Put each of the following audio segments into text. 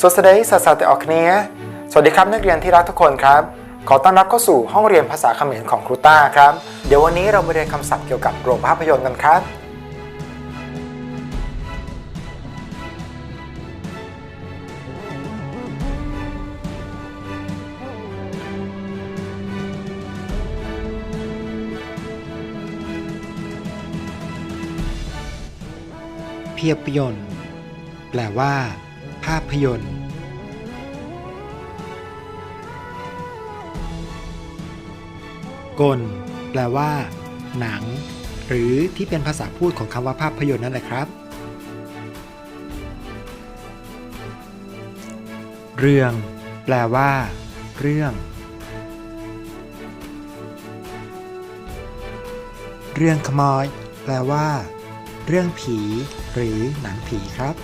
สวัสดีสสติออกเนียสวัสดีครับนักเรียนที่รักทุกคนครับ ขอต้อนรับเข้าสู่ห้องเรียนภาษาเขมรของครูต้าครับ เดี๋ยววันนี้เรามาเรียนคำศัพท์เกี่ยวกับโรงภาพยนตร์กันครับ เพียบยนต์ แปลว่า ภาพยนตร์ กล แปลว่า หนัง หรือที่เป็นภาษาพูดของคำว่าภาพยนตร์นั่นแหละครับ เรื่อง แปลว่า เรื่อง เรื่องขโมยแปลว่า เรื่องผี หรือหนังผีครับ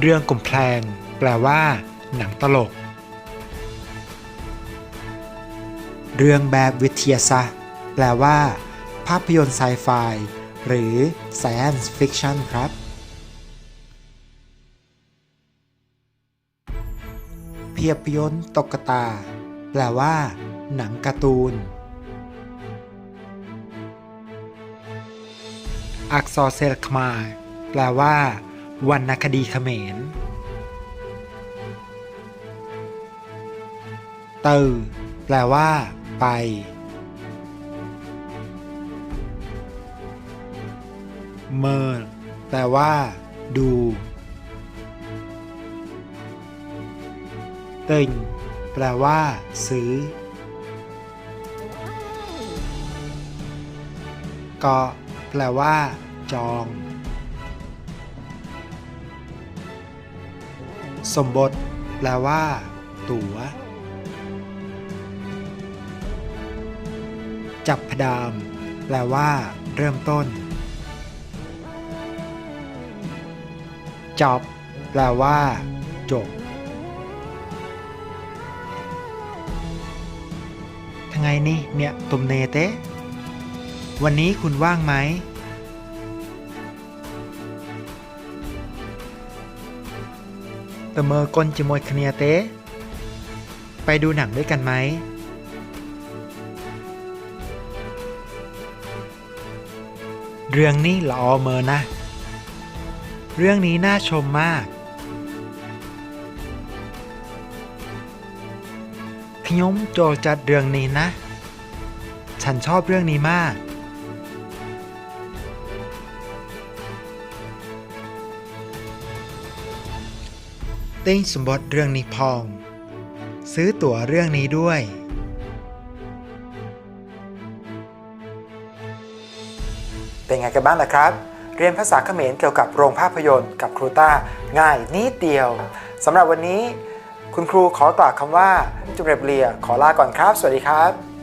เรื่องกลมแพลง แปลว่า หนังตลก เรื่องแบบวิทยาศาสตร์แปลว่า ภาพยนตร์ไซไฟหรือ Science Fiction ครับ เพียบยนต์ตกกตา แปลว่า หนังการ์ตูน อักษรเซลคมา แปลว่า วรรณคดีเขมร เตอแปลว่า ไป เมอร์แปลว่า ดู เติงแปลว่า ซื้อ เกาะแปลว่า จอง สมบท แปลว่า ตัว๋ว จับพดาม แปลว่า เริ่มต้นจอบแปลว่า จบทั้งไงนี่เนี่ยตุมเนเตวันนี้คุณว่างไหม ตะเมอกลจะมวยคเนียเตะไปดูหนังด้วยกันไหมเรื่องนี้ละออเมอนะ เรื่องนี้น่าชมมากขยมโจจัดเรื่องนี้นะ ฉันชอบเรื่องนี้มาก ติ้งสมบทเรื่องนี้พอง ซื้อตั๋วเรื่องนี้ด้วย เป็นไงกันบ้างล่ะครับ เรียนภาษาเขมรเกี่ยวกับโรงภาพยนตร์กับครูต้าง่ายนิดเดียวสำหรับวันนี้ คุณครูขอกล่าวคำว่าจุเรบเรียขอลาก่อนครับ สวัสดีครับ